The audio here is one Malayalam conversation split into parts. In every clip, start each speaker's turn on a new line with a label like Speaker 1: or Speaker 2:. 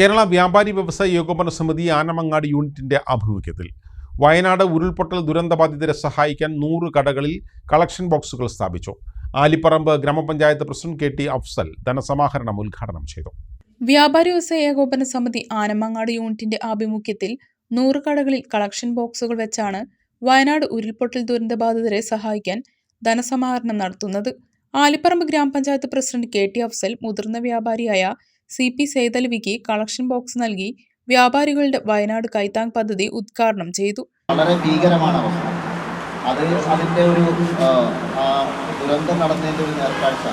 Speaker 1: കേരള വ്യാപാരി വ്യവസായ ഏകോപന സമിതി ആനമങ്ങാട് യൂണിറ്റിന്റെ ആഭിമുഖ്യത്തിൽ വയനാട് ഉരുൾപൊട്ടൽ ദുരന്തബാധിതരെ സഹായിക്കാൻ നൂറ് കടകളിൽ കളക്ഷൻ ബോക്സുകൾ സ്ഥാപിച്ചു. ആലിപ്പറമ്പ് ഗ്രാമപഞ്ചായത്ത് പ്രസിഡന്റ് കെ ടി അഫ്സൽ ധനസമാഹരണം ഉദ്ഘാടനം ചെയ്തു.
Speaker 2: വ്യാപാരി വ്യവസായ ഏകോപന സമിതി ആനമങ്ങാട് യൂണിറ്റിന്റെ ആഭിമുഖ്യത്തിൽ നൂറ് കടകളിൽ കളക്ഷൻ ബോക്സുകൾ വെച്ചാണ് വയനാട് ഉരുൾപൊട്ടൽ ദുരന്തബാധിതരെ സഹായിക്കാൻ ധനസമാഹരണം നടത്തുന്നത്. ആലിപ്പറമ്പ് ഗ്രാമപഞ്ചായത്ത് പ്രസിഡന്റ് കെ ടി അഫ്സൽ മുതിർന്ന വ്യാപാരിയായ സി പി സേതലവിക്ക് കളക്ഷൻ ബോക്സ് നൽകി. വ്യാപാരികളുടെ വയനാട് കൈത്താങ് പദ്ധതി ഉദ്ഘാടനം ചെയ്തു.
Speaker 3: വളരെ ഭീകരമാണ് അവസ്ഥ. അത് അതിന്റെ ഒരു ദുരന്തം നടന്നതിന്റെ ഒരു നേർക്കാഴ്ച.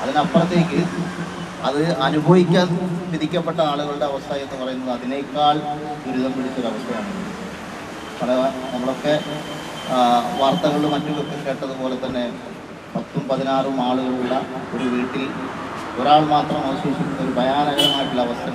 Speaker 3: അതിനപ്പുറത്തേക്ക് അത് അനുഭവിക്കാൻ വിധിക്കപ്പെട്ട ആളുകളുടെ അവസ്ഥ എന്ന് പറയുന്നത് അതിനേക്കാൾ ദുരിതം പിടിച്ചൊരവസ്ഥയാണ്. നമ്മളൊക്കെ വാർത്തകളിൽ മറ്റുമൊക്കെ കേട്ടതുപോലെ തന്നെ പത്തും പതിനാറും ആളുകളുള്ള ഒരു വീട്ടിൽ ഒരാൾ മാത്രം അവശേഷിക്കുന്ന ഒരു ഭയാനകരമായിട്ടുള്ള അവസ്ഥ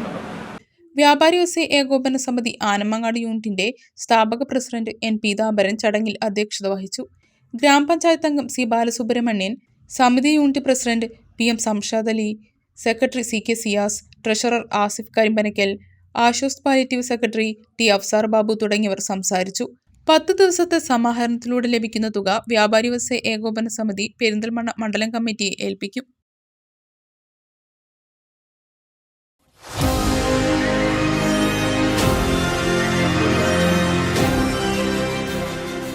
Speaker 2: വ്യാപാരി വ്യവസായ ഏകോപന സമിതി ആനമങ്ങാട് യൂണിറ്റിന്റെ സ്ഥാപക പ്രസിഡന്റ് എൻ. പീതാംബരൻ ചടങ്ങിൽ അധ്യക്ഷത വഹിച്ചു. ഗ്രാമപഞ്ചായത്ത് അംഗം സി. ബാലസുബ്രഹ്മണ്യൻ സമിതി unit president P. M. Samshad Ali secretary C. K. Siyas treasurer Asif Karimpanakkal Aswas palliative secretary T. Afsar Babu തുടങ്ങിയവർ സംസാരിച്ചു. പത്ത് ദിവസത്തെ സമാഹരണത്തിലൂടെ ലഭിക്കുന്ന തുക വ്യാപാരി വ്യവസായ ഏകോപന സമിതി പെരിന്തൽമണ്ണ മണ്ഡലം കമ്മിറ്റിയെ ഏൽപ്പിക്കും.